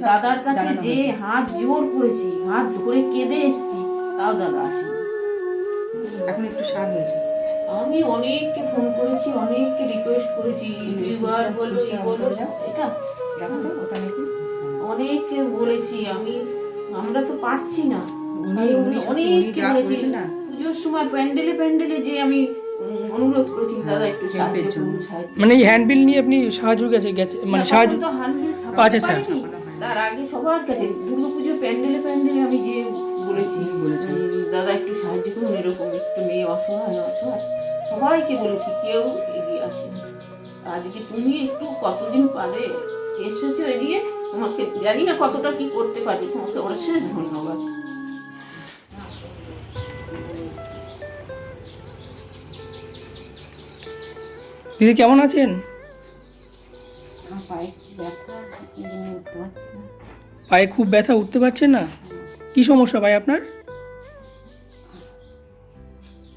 দাদার কাছে যে হাত জোর করেছি হাত ধরে কেঁদে এসছি তাও দাদা আসেনি। এখন একটু সার হয়েছে। আমি অনেককে ফোন করেছি অনেককে রিকোয়েস্ট করেছি দুইবার বলো এই বলো এটা ওটা নাকি অনেককে বলেছি আমি আমরা তো পারছি না। অনেককে বলেছি পুজোর সময় প্যান্ডেলে প্যান্ডেলে যে আমি অনুরোধ করেছি দাদা একটু সাহায্য মানে এই হ্যান্ডবিল নিয়ে আপনি সাহায্য গেছে গেছে মানে সাহায্য তো হ্যান্ডবিল ছাপাতে আচ্ছা, আচ্ছা। তার আগে সবার কাছে দুর্গা পুজো প্যান্ডেলে প্যান্ডেলে আমি যে বলেছি উনি বলেছেন। দাদা একটু সাহায্য করুন এরকম একটু মেয়ে অসহায় অসহায়। সবাইকে বলেছি কেউ এগিয়ে আসেনি আজকে তুমি একটু কতদিন পারে এসেছ এগিয়ে তোমাকে জানি না কতটা কি করতে পারি তোমাকে অশেষ ধন্যবাদ। দিদি কেমন আছেন? পায়ে খুব ব্যথা উঠতে পারছেন না? কি সমস্যা ভাই আপনার?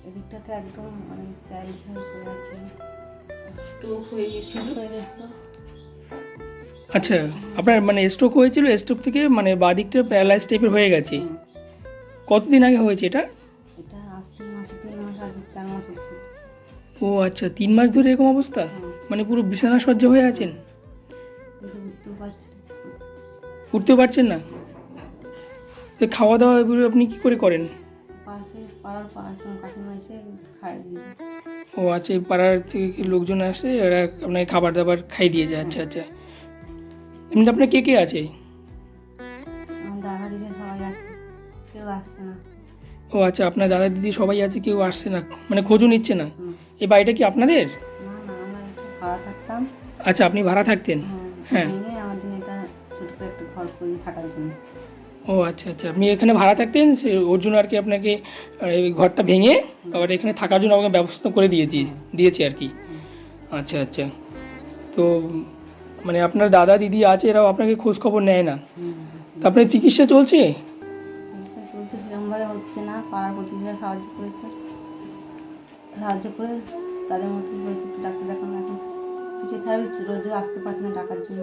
এদিকটাতে একদম মানে প্যারালিস হয়ে পড়ে আছে। স্ট্রোক হয়ে গেছিল। আচ্ছা আপনার মানে স্ট্রোক হয়েছিল স্ট্রোক থেকে মানে বাঁ দিকটা প্যারালাইজ টাইপের হয়ে গেছে। কতদিন আগে হয়েছে এটা? ও আচ্ছা তিন মাস ধরে এরকম অবস্থা? মানে পুরো বিছানা সজ্জা হয়ে আছেন? উঠতে পারছেন না? তো খাওয়া দাওয়া এগুলো আপনি কি করে করেন। ও আচ্ছা এই পাড়ার থেকে লোকজন আসে? ওরা আপনাকে খাবার দাবার খাই দিয়ে যায়? আচ্ছা আচ্ছা। এমনি আপনার কে কে আছে? ও আচ্ছা আপনার দাদা দিদি সবাই আছে কেউ আসছে না? মানে খোঁজও নিচ্ছে না? এই বাড়িটা কি আপনাদের? আচ্ছা আপনি ভাড়া থাকতেন? হ্যাঁ। করে থাকার জন্য। ও আচ্ছা আচ্ছা। আপনি এখানে ভাড়া থাকতেন? সে ওর জন্য আর কি আপনাকে এই ঘরটা ভেঙে আবার এখানে থাকার জন্য আমাকে ব্যবস্থা করে দিয়েছি দিয়েছে আর কি। আচ্ছা আচ্ছা। তো মানে আপনার দাদা দিদি আছে এরাও আপনাকে খোঁজ খবর নেয় না। তো আপনার চিকিৎসা চলছে? চলছে সেরকমভাবে হচ্ছে না। পাড়ার প্রতিবেশীরা সাহায্য করেছে। সাহায্য করে তাদের মতো হয়েছে ডাক্তার দেখানো। এখন ফিজিওথেরাপি রোজ আসতে পারছে না টাকার জন্য।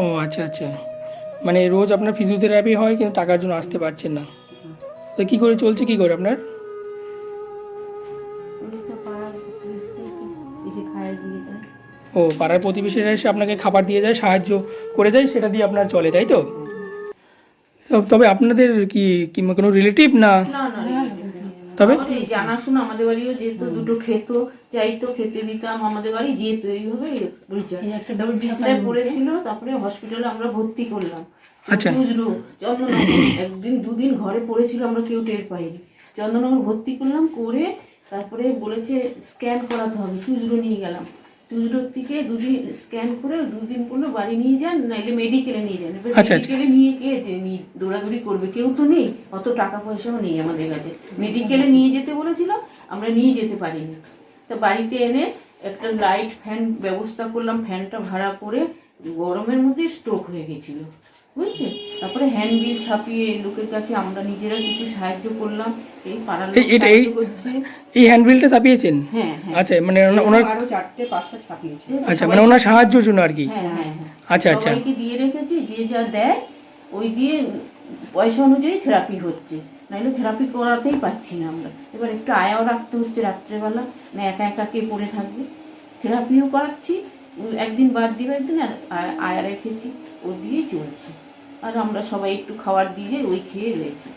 ও আচ্ছা আচ্ছা। মানে রোজ আপনার ফিজিওথেরাপি হয় কিন্তু টাকার জন্য আসতে পারছেন না। তো কী করে চলছে কী করে আপনার? ও পাড়ার প্রতিবেশীরা এসে আপনাকে খাবার দিয়ে যায় সাহায্য করে যায় সেটা দিয়ে আপনার চলে তাই তো? তবে আপনাদের কি কি কোনো রিলেটিভ না? না না তবে? জানাশোনা আমাদের বাড়িও যেহেতু দুটো খেত চাইতো খেতে দিতাম আমাদের বাড়ি যেহেতু এইভাবে পরিচয় পড়েছিল তারপরে হসপিটালে আমরা ভর্তি করলাম। আচ্ছা। বুঝলো চন্দননগর একদিন দুদিন ঘরে পড়েছিল আমরা কেউ টের পাইনি। চন্দননগর ভর্তি করলাম করে তারপরে বলেছে স্ক্যান করাতে হবে চুজরো নিয়ে গেলাম। থেকে দুদিন স্ক্যান করে দুদিন পরে বাড়ি নিয়ে যান নাইলে মেডিকেলে নিয়ে যান। এবার আচ্ছা, আচ্ছা। মেডিকেলে নিয়ে কে দৌড়াদৌড়ি করবে? কেউ তো নেই। অত টাকা পয়সাও নেই আমাদের কাছে। মেডিকেলে নিয়ে যেতে বলেছিল আমরা নিয়ে যেতে পারিনি। তো বাড়িতে এনে একটা লাইট ফ্যান ব্যবস্থা করলাম ফ্যানটা ভাড়া করে গরমের মধ্যে স্ট্রোক হয়ে গেছিল। বুঝলি তারপরে হ্যান্ড বিল ছাপিয়ে লোকের কাছে আমরা নিজেরা কিছু সাহায্য করলাম। এই পাড়ার লোক এই- এই- সাহায্য করছে। এই হ্যান্ডবিলটা ছাপিয়েছেন? হ্যাঁ হ্যাঁ। আচ্ছা মানে ওনার আরও চারটে পাঁচটা ছাপিয়েছে। আচ্ছা মানে ওনার সাহায্যের জন্য আর কি? হ্যাঁ হ্যাঁ হ্যাঁ। আচ্ছা আচ্ছা। সবাইকে দিয়ে রেখেছি যে যা দেয় ওই দিয়ে পয়সা অনুযায়ী থেরাপি হচ্ছে। নাহলে থেরাপি করাতেই পাচ্ছি না আমরা। এবার একটু আয়াও রাখতে হচ্ছে রাত্রেবেলা। না একা একা কে পড়ে থাকবে। থেরাপিও করাচ্ছি একদিন বাদ দিবে একদিন আর আয়া- আয়া রেখেছি। ও দিয়েই চলছে। আর আমরা সবাই একটু খাবার দিয়ে ওই খেয়ে রয়েছি।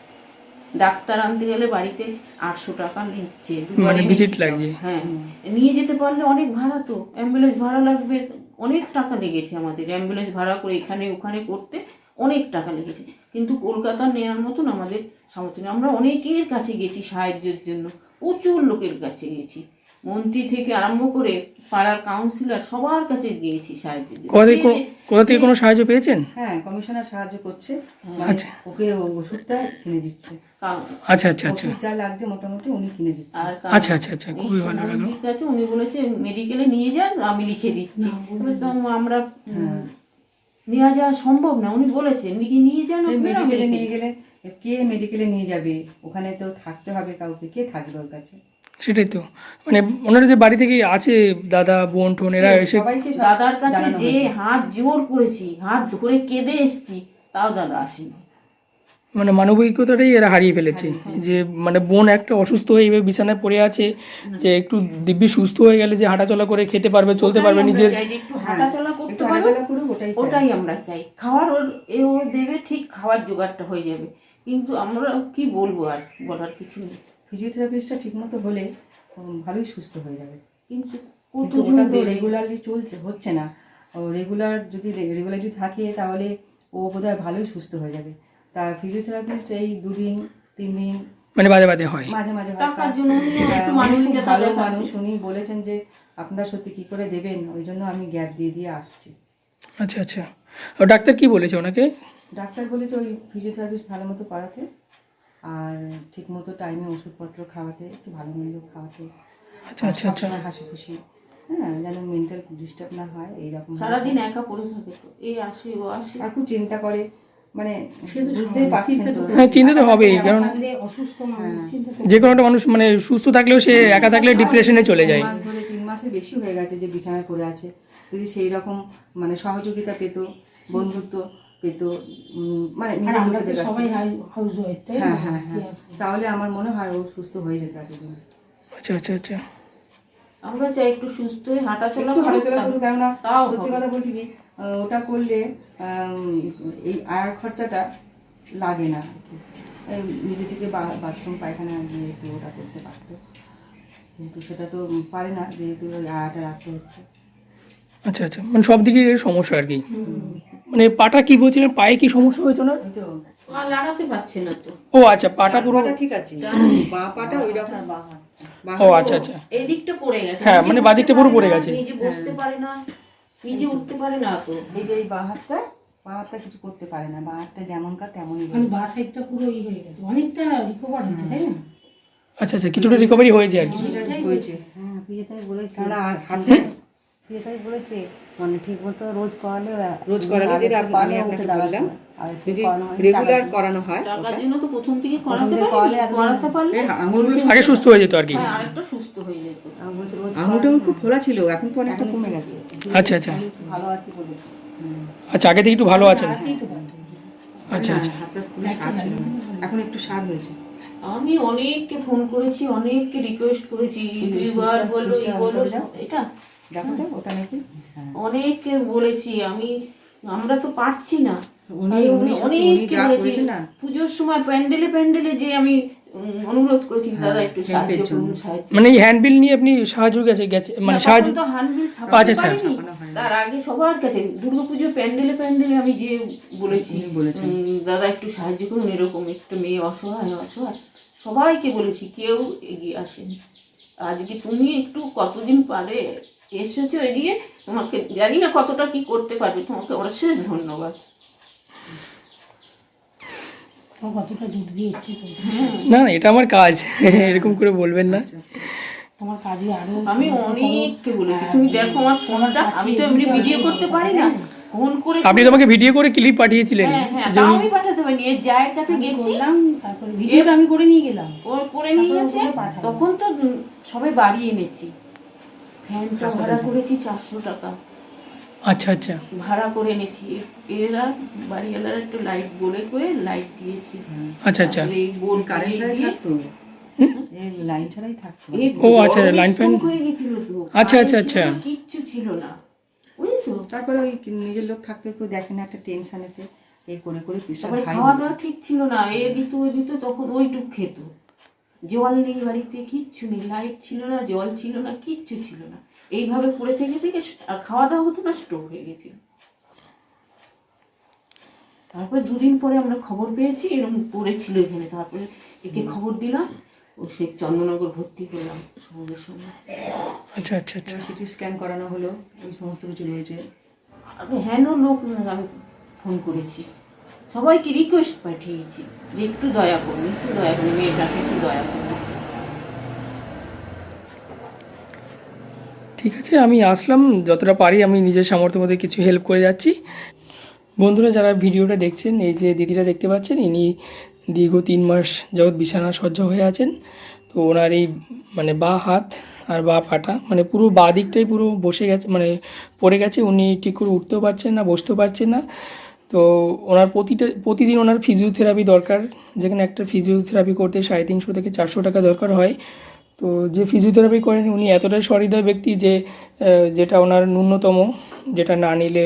ডাক্তার আনতে গেলে বাড়িতে আটশো টাকা নিচ্ছে। লাগছে। হ্যাঁ নিয়ে যেতে পারলে অনেক ভাড়া তো। অ্যাম্বুলেন্স ভাড়া লাগবে অনেক টাকা লেগেছে আমাদের। অ্যাম্বুলেন্স ভাড়া করে এখানে ওখানে করতে অনেক টাকা লেগেছে। কিন্তু কলকাতা নেওয়ার মতন আমাদের সামর্থ্য আমরা অনেকের কাছে গেছি সাহায্যের জন্য। প্রচুর লোকের কাছে গেছি। মন্ত্রী থেকে আরম্ভ করে পাড়ার কাউন্সিলর সবার কাছে গিয়েছি সাহায্য কোথা থেকে কোনো- কোথা থেকে কোনো সাহায্য পেয়েছেন? হ্যাঁ কমিশনার সাহায্য করছে। মানে আচ্ছা। ওকে ওষুধটা কিনে দিচ্ছে। আচ্ছা আচ্ছা আচ্ছা। যা লাগছে মোটামুটি উনি কিনে দিচ্ছে। আচ্ছা আচ্ছা আচ্ছা খুবই ভালো লাগল। মন্ত্রীর কাছে উনি বলেছে মেডিকেলে নিয়ে যান আমি লিখে দিচ্ছি। তো আমরা নেওয়া যাওয়া সম্ভব না। উনি বলেছেন নিয়ে যান মেডিকেলে নিয়ে গেলে কে মেডিকেলে নিয়ে যাবে? ওখানে তো থাকতে হবে কাউকে। কে থাকবে ওর কাছে? সেটাই তো। মানে ওনারা যে বাড়ি থেকে আছে দাদা বোন টোন এরা এসে দাদার কাছে যে হাত জোর করেছি হাত ধরে কেঁদে এসছি তাও দাদা আসেনি। মানে মানবিকতাটাই এরা হারিয়ে ফেলেছে। যে মানে বোন একটা অসুস্থ হয়ে এইভাবে বিছানায় পড়ে আছে যে একটু দিব্যি সুস্থ হয়ে গেলে যে হাঁটাচলা করে খেতে পারবে চলতে পারবে নিজের চাই যে একটু হাঁটাচলা করতে একটু পারো হাঁটাচলা করুক ওটাই আমরা চাই। খাওয়ার ওর এ ও দেবে ঠিক খাওয়ার জোগাড়টা হয়ে যাবে। কিন্তু আমরা কি বলব আর বলার কিছু নেই। ফিজিওথেরাপিস্টটা ঠিকমতো হলে ভালোই সুস্থ হয়ে যাবে। কিন্তু কতজন ওটা তো রেগুলারলি চলছে হচ্ছে না। রেগুলার যদি রেগুলারলি থাকে তাহলে ও বোধহয় ভালোই সুস্থ হয়ে যাবে। তা ফিজিওথেরাপিস্ট এই দুদিন তিন দিন মানে বাদে বাদে হয়। মাঝে মাঝে টাকার জন্য? ভালো মানুষ উনি বলেছেন যে আপনারা সত্যি কি করে দেবেন? ওই জন্য আমি গ্যাপ দিয়ে দিয়ে আসছি। আচ্ছা আচ্ছা। ও ডাক্তার কি বলেছে ওনাকে? ডাক্তার বলেছে ওই ফিজিওথেরাপিস্ট ভালো মতো করাতে। আর ঠিক মতো টাইমে ওষুধপত্র খাওয়াতে একটু ভালো মন্দ খাওয়াতে। আচ্ছা আচ্ছা আচ্ছা। হাসি খুশি। হ্যাঁ যেন মেন্টাল ডিস্টার্ব না হয় এইরকম সারাদিন একা পড়ে থাকে তো এই আসে ও আসে। আর খুব চিন্তা করে মানে বুঝতেই পারছেন তো হ্যাঁ চিন্তা তো হবেই কারণ যে কোনো একটা মানুষ মানে সুস্থ থাকলেও সে একা থাকলে ডিপ্রেশনে চলে যায়। মাস ধরে তিন মাসের বেশি হয়ে গেছে যে বিছানায় পড়ে আছে। যদি সেই রকম মানে সহযোগিতা পেত বন্ধুত্ব পেত মানে লোকেদের হ্যাঁ হ্যাঁ হ্যাঁ। তাহলে আমার মনে হয় ও সুস্থ হয়ে যেত এতদিন। আচ্ছা আচ্ছা আচ্ছা। আমরা চাই একটু সুস্থ হয়ে হাঁটাচলা একটু হাঁটাচলা করুক কেননা সত্যি কথা বলতে কি ওটা করলে এই আয়ার খরচাটা লাগে না আর কি। নিজে থেকে বা- বাথরুম পায়খানা গিয়ে একটু ওটা করতে পারতো। কিন্তু সেটা তো পারে না যেহেতু ওই আয়াটা রাখতে হচ্ছে। আচ্ছা আচ্ছা। মানে সব দিকে সমস্যা আর কি। মানে পাটা কি বলছিলেন? পায়ে কি সমস্যা হয়েছে না ও আচ্ছা পাটা পুরো ঠিক আছে। বা পাটা ওই রকম ও আচ্ছা আচ্ছা। এই দিকটা পড়ে গেছে। হ্যাঁ, মানে উঠতে বাদিকটা পুরো পড়ে গেছে। নিজে বসতে পারে না নিজে উঠতে পারে না তো। এই যে এই বা হাতটা বা হাতটা কিছু করতে পারে না। বা হাতটা যেমন কার তেমনই মানে। বা সাইডটা পুরো ই হয়ে গেছে। অনেকটা রিকভার হয়েছে তাই না? আচ্ছা আচ্ছা কিছুটা রিকভারি হয়েছে আর কি। হয়েছে। হ্যাঁ। পিএতাই বলেছে। কারণ আ- হাতটা বলেছে মানে ঠিক মতো রোজ করালে রোজ করালে যেটা আমি আপনাকে বললাম যদি রেগুলার করানো হয় টাকার জন্য তো প্রথম থেকে করাতে থেকে পারি করালে একদম- করাতে পারলে। আঙুলগুলো আগে সুস্থ হয়ে যেত আর কি। হ্যাঁ, আরেকটা সুস্থ হয়ে যেত। আঙুলটা খুব খোলা ছিল এখন তো অনেকটা কমে গেছে। আচ্ছা আচ্ছা। ভালো আছে আচ্ছা আগে থেকে একটু ভালো তো পারতো আচ্ছা আচ্ছা। না। এখন একটু সার হয়েছে। আমি অনেককে ফোন করেছি অনেককে রিকোয়েস্ট করেছি দুইবার বলল বলল এটা দেখো তো ওটা নাকি? হ্যাঁ। অনেককে বলেছি আমি আমরা তো পারছি না। অনেককে বলেছি পুজোর সময় প্যান্ডেলে প্যান্ডেলে যে আমি অনুরোধ করেছি দাদা একটু সাহায্য করুন সাহায্য মানে এই হ্যান্ডবিল নিয়ে আপনি সাহায্য গেছে গেছে মানে সাহায্য তো হ্যান্ডবিল ছাপাতে। পারিনি। তার আগে সবার কাছে দুর্গাপুজো প্যান্ডেলে প্যান্ডেলে আমি যে বলেছি দাদা একটু সাহায্য করুন এরকম একটা মেয়ে অসহায় অসহায়। সবাইকে বলেছি কেউ এগিয়ে আসেনি। আজকে তুমি একটু কতদিন পারে এসেছ এগিয়ে তোমাকে জানি না কতটা কি করতে পারবে তোমাকে অশেষ ধন্যবাদ। তোমার। না না এটা আমার কাজ এরকম করে বলবেন না। তোমার কাজে আরও আমি অনেককে বলেছি তুমি দেখো আমার ফোনটা আমি তো এমনি ভিডিও করতে পারি না ফোন করে আপনি তো আমাকে ভিডিও করে ক্লিপ পাঠিয়েছিলেন হ্যাঁ হ্যাঁ আমি পাঠাতে পারিনি এর জায়ের কাছে তারপরে ভিডিওটা আমি করে নিয়ে গেলাম। ও করে নিয়ে গেছে তখন তো সবাই বাড়ি এনেছি। ফ্যানটা ভাড়া করেছি চারশো টাকা। আচ্ছা আচ্ছা। ভাড়া করে এনেছি এরা বাড়িওয়ালারা একটু লাইট বলে করে লাইট দিয়েছি। আচ্ছা আচ্ছা। এই বোর্ড কারেন্ট থাকতো? এই লাইন ছাড়াই থাকতো। ও, আচ্ছা, fan- stroke হয়ে গেছিল তো। আচ্ছা, আচ্ছা, আচ্ছা। না, কিচ্ছু ছিল না। বুঝেছ? তারপরে ওই নিজের লোক থাকতে কেউ দেখে না একটা টেনশনেতে এই করে করে তারপরে খাওয়া দাওয়া ঠিক ছিল না। এ দিত ওই দিত তখন ওইটুক খেত। জল নেই বাড়িতে কিচ্ছু নেই লাইট ছিল না জল ছিল না কিচ্ছু ছিল না। এইভাবে পড়ে থেকে থেকে আর খাওয়া দাওয়া হতো না স্ট্রোক হয়ে গেছিল। তারপরে দুদিন পরে আমরা খবর পেয়েছি এরকম পড়েছিল এখানে। তারপরে একে খবর দিলাম ও সেই চন্দ্রনগর ভর্তি করলাম সঙ্গে সঙ্গে। আচ্ছা আচ্ছা আচ্ছা। সিটি স্ক্যান করানো হলো ওই সমস্ত কিছু রয়েছে। আমি হেন লোক আমি ফোন করেছি। সবাইকে রিকোয়েস্ট পাঠিয়েছি যে একটু দয়া করুন, একটু দয়া করুন, মেয়েটাকে একটু দয়া করুন। ঠিক আছে, আমি আসলাম, যতটা পারি আমি নিজের সামর্থ্যের মধ্যে কিছু হেল্প করে যাচ্ছি। বন্ধুরা, যারা ভিডিওটা দেখছেন, এই যে দিদিরা দেখতে পাচ্ছেন, ইনি দীর্ঘ তিন মাস যাবৎ বিছানা সহ্য হয়ে আছেন। তো ওনার এই মানে বা হাত আর বা পাটা মানে পুরো বা দিকটাই পুরো বসে গেছে মানে পড়ে গেছে। উনি ঠিক করে উঠতেও পারছেন না, বসতেও পারছেন না। তো ওনার প্রতিটা, প্রতিদিন ওনার ফিজিওথেরাপি দরকার। যেখানে একটা ফিজিওথেরাপি করতে সাড়ে তিনশো থেকে চারশো টাকা দরকার হয়। তো যে ফিজিওথেরাপি করেন, উনি এতটাই সহৃদয় ব্যক্তি যে যেটা ওনার ন্যূনতম, যেটা না নিলে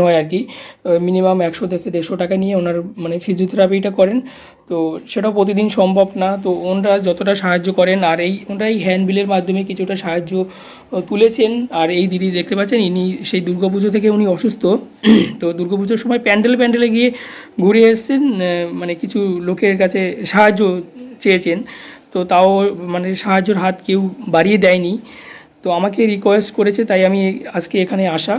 নয় আর কি। মিনিমাম একশো থেকে দেড়শো টাকা নিয়ে ওনার মানে ফিজিওথেরাপিটা করেন। তো সেটাও প্রতিদিন সম্ভব না। তো ওনারা যতটা সাহায্য করেন, আর এই, ওনারা এই হ্যান্ড বিলের মাধ্যমে কিছুটা সাহায্য তুলেছেন। আর এই দিদি দেখতে পাচ্ছেন, ইনি সেই দুর্গাপুজো থেকে উনি অসুস্থ। তো দুর্গাপুজোর সময় প্যান্ডেল, প্যান্ডেলে গিয়ে ঘুরে এসেছেন মানে কিছু লোকের কাছে সাহায্য চেয়েছেন। তো তাও মানে সাহায্যের হাত কেউ বাড়িয়ে দেয়নি। তো আমাকে রিকোয়েস্ট করেছে, তাই আমি আজকে এখানে আসা।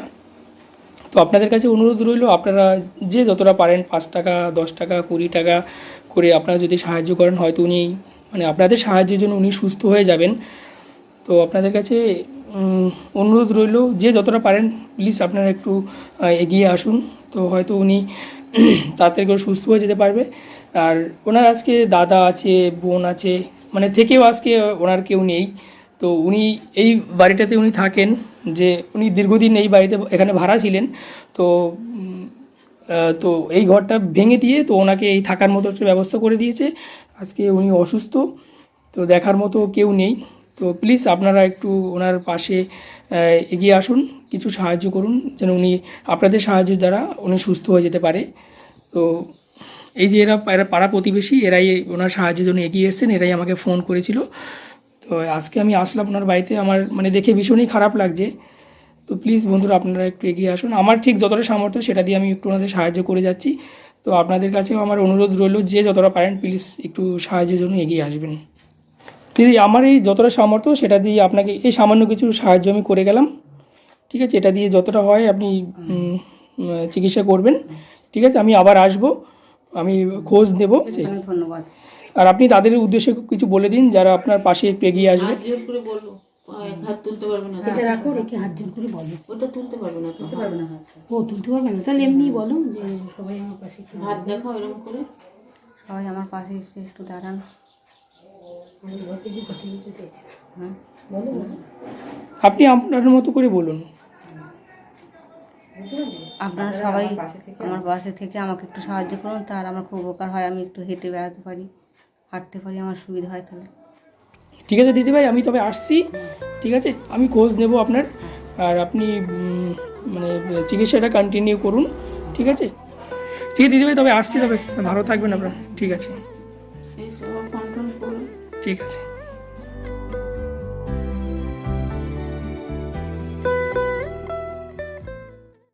তো আপনাদের কাছে অনুরোধ রইল, আপনারা যে যতটা পারেন পাঁচ টাকা, দশ টাকা, কুড়ি টাকা করে আপনারা যদি সাহায্য করেন, হয়তো উনি মানে আপনাদের সাহায্যের জন্য উনি সুস্থ হয়ে যাবেন। তো আপনাদের কাছে অনুরোধ রইল, যে যতটা পারেন প্লিজ আপনারা একটু এগিয়ে আসুন। তো হয়তো উনি তাড়াতাড়ি করে সুস্থ হয়ে যেতে পারবে। আর ওনার আজকে দাদা আছে, বোন আছে মানে থেকেও আজকে ওনার কেউ নেই। তো উনি এই বাড়িটাতে উনি থাকেন যে উনি দীর্ঘদিন এই বাড়িতে এখানে ভাড়া ছিলেন। তো তো এই ঘরটা ভেঙে দিয়ে তো ওনাকে এই থাকার মতো একটা ব্যবস্থা করে দিয়েছে। আজকে উনি অসুস্থ, তো দেখার মতো কেউ নেই। তো প্লিজ আপনারা একটু ওনার পাশে এগিয়ে আসুন, কিছু সাহায্য করুন, যেন উনি আপনাদের সাহায্য দ্বারা উনি সুস্থ হয়ে যেতে পারে। তো এই যে এরা এরা পাড়া প্রতিবেশী, এরাই ওনার সাহায্যের জন্য এগিয়ে এসেছেন, এরাই আমাকে ফোন করেছিল। তো আজকে আমি আসলাম ওনার বাড়িতে, আমার মানে দেখে ভীষণই খারাপ লাগছে। তো প্লিজ বন্ধুরা, আপনারা একটু এগিয়ে আসুন। আমার ঠিক যতটা সামর্থ্য, সেটা দিয়ে আমি একটু ওনাদের সাহায্য করে যাচ্ছি। তো আপনাদের কাছেও আমার অনুরোধ রইল, যে যতটা পারেন প্লিজ একটু সাহায্যের জন্য এগিয়ে আসবেন। দিদি, আমার এই যতটা সামর্থ্য, সেটা দিয়ে আপনাকে এই সামান্য কিছু সাহায্য আমি করে গেলাম। ঠিক আছে? এটা দিয়ে যতটা হয় আপনি চিকিৎসা করবেন। ঠিক আছে? আমি আবার আসব। আমি খোঁজ দেব ধন্যবাদ। আর আপনি তাদের উদ্দেশ্যে কিছু বলে দিন যারা আপনার পাশে এগিয়ে আসবে। হাত জোর করে বলব এক হাত তুলতে পারবে না এটা রাখো রেখে হাত জোর করে বলো। ওটা তুলতে পারবে না তো। পারবে না ও তুলতে পারবে না? তাহলে এমনি বলো যে সবাই আমার পাশে হাত দেখাও এরকম করে। সবাই আমার পাশে এসে একটু দাঁড়ান। হ্যাঁ। আপনি আপনার মতো করে বলুন। আপনারা সবাই আমার পাশে থেকে আমাকে একটু সাহায্য করুন তার আমার খুব উপকার হয় আমি একটু হেঁটে বেড়াতে পারি হাঁটতে পারি আমার সুবিধা হয় তাহলে। ঠিক আছে দিদিভাই আমি তবে আসছি ঠিক আছে? আমি খোঁজ নেব আপনার আর আপনি মানে চিকিৎসাটা কন্টিনিউ করুন ঠিক আছে? ঠিক আছে দিদিভাই তবে আসছি তবে। ভালো থাকবেন আপনার ঠিক আছে। ঠিক আছে।